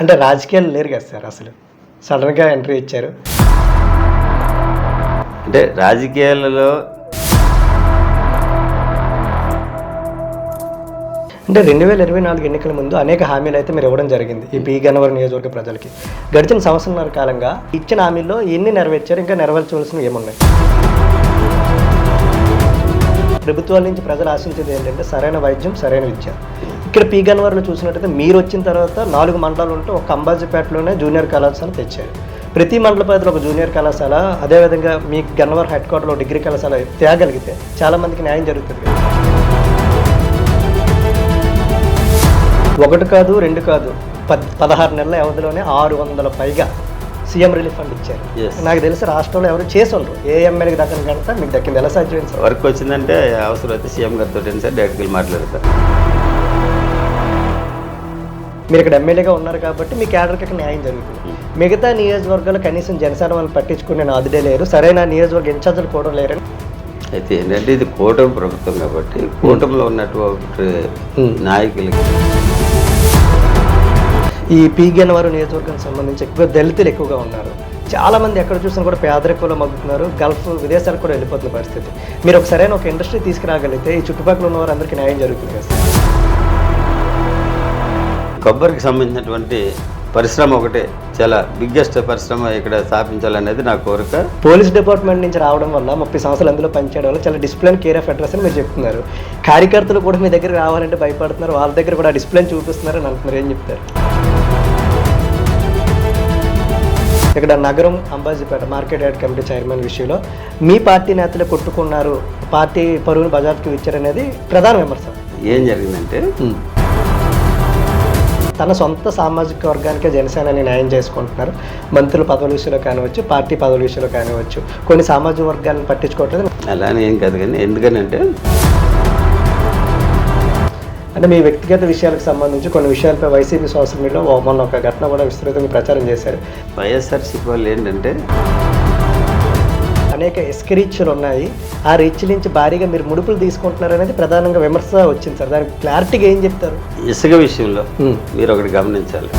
అంటే రాజకీయాలు లేరు కదా సార్ అసలు. సడన్గా ఎంట్రీ ఇచ్చారు. అంటే రాజకీయాలలో అంటే రెండు వేల ఇరవై నాలుగు ఎన్నికల ముందు అనేక హామీలు అయితే మీరు ఇవ్వడం జరిగింది ఈ పీ గన్నవరం నియోజకవర్గ ప్రజలకి. గడిచిన సంవత్సరంన్నర కాలంగా ఇచ్చిన హామీల్లో ఎన్ని నెరవేర్చారు ఇంకా నెరవేర్చవలసినవి ఏమున్నాయి? ప్రభుత్వాల నుంచి ప్రజలు ఆశించేది ఏంటంటే సరైన వైద్యం సరైన విద్య. ఇక్కడ పీ గన్నవరంలో చూసినట్టయితే మీరు వచ్చిన తర్వాత నాలుగు మండలాలు ఉంటే ఒక అంబాజీపేటలోనే జూనియర్ కళాశాల తెచ్చారు. ప్రతి మండల పరిధిలో ఒక జూనియర్ కళాశాల అదేవిధంగా మీ గన్నవరం హెడ్ క్వార్టర్లో డిగ్రీ కళాశాల తేగలిగితే చాలా మందికి న్యాయం జరుగుతుంది. ఒకటి కాదు రెండు కాదు పద్ పదహారు నెలల వ్యవధిలోనే ఆరు వందల పైగా సీఎం రిలీఫ్ ఫండ్ ఇచ్చారు. నాకు తెలిసి రాష్ట్రంలో ఎవరు చేసి ఉండరు ఏ ఎమ్మెల్యేకి దక్కని కనుక మీకు దక్కింది ఎలా సార్? వర్క్ వచ్చిందంటే అవసరం అయితే సీఎం గారితో సార్ డైరెక్ట్గా వెళ్ళి మాట్లాడతారు. మీరు ఇక్కడ ఎమ్మెల్యేగా ఉన్నారు కాబట్టి మీ క్యాడర్కి ఇక్కడ న్యాయం జరుగుతుంది. మిగతా నియోజకవర్గాలు కనీసం జనసేన వాళ్ళు పట్టించుకునే నాదుడే లేరు. సరైన నియోజకవర్గ ఇన్ఛార్జీలు కూడా లేరని. అయితే ఏంటంటే ఇది కూటమి ప్రభుత్వం కాబట్టి కూటమిలో ఉన్నటువంటి Hmm. నాయకులకి. ఈ పీ. గన్నవరం నియోజకవర్గానికి సంబంధించి ఎక్కువ దళితులు ఎక్కువగా ఉన్నారు. చాలా మంది ఎక్కడ చూసినా కూడా పేదరికంలో మగ్గుతున్నారు. గల్ఫ్ విదేశాలకు కూడా వెళ్ళిపోతున్న పరిస్థితి. మీరు ఒక సరైన ఒక ఇండస్ట్రీ తీసుకురాగలిగితే ఈ చుట్టుపక్కల ఉన్న వారందరికీ న్యాయం జరుగుతుంది కదా. కొబ్బరికి సంబంధించినటువంటి పరిశ్రమ ఒకటే చాలా బిగ్గెస్ట్ పరిశ్రమ ఇక్కడ స్థాపించాలనేది నా కోరిక. పోలీస్ డిపార్ట్మెంట్ నుంచి రావడం వల్ల ముప్పై సంవత్సరాలు అందులో పనిచేయడం వల్ల చాలా డిసిప్లిన్ కేర్ ఆఫ్ అడ్రస్ అని మీరు చెప్తున్నారు. కార్యకర్తలు కూడా మీ దగ్గర రావాలంటే భయపడుతున్నారు వాళ్ళ దగ్గర కూడా డిసిప్లిన్ చూపిస్తున్నారు అని అంటున్నారు ఏం చెప్తారు? ఇక్కడ నగరం Ambajipeta market yard committee chairman విషయంలో మీ పార్టీ నేతలు కొట్టుకున్నారు పార్టీ పరువును బజార్కి ఇచ్చారనేది ప్రధాన విమర్శ. ఏం జరిగిందంటే తన సొంత సామాజిక వర్గానికే జనసేనని న్యాయం చేసుకుంటున్నారు. మంత్రుల పదవుల విషయంలో కానివచ్చు పార్టీ పదవుల విషయంలో కానివచ్చు కొన్ని సామాజిక వర్గాలను పట్టించుకోవట్లేదు. అలానే ఏం కాదు కానీ ఎందుకనంటే అంటే మీ వ్యక్తిగత విషయాలకు సంబంధించి కొన్ని విషయాలపై వైసీపీ సోషల్ మీడియాలో మొన్న ఒక ఘటన కూడా విస్తృతంగా ప్రచారం చేశారు. వైఎస్ఆర్సీపీ వాళ్ళు ఏంటంటే అనేక ఇసుక రీచ్లు ఉన్నాయి. ఆ రీచ్ నుంచి భారీగా మీరు ముడుపులు తీసుకుంటున్నారు అనేది ప్రధానంగా విమర్శ వచ్చింది సార్. దానికి క్లారిటీగా ఏం చెప్తారు? ఇసుక విషయంలో మీరు ఒకటి గమనించాలి.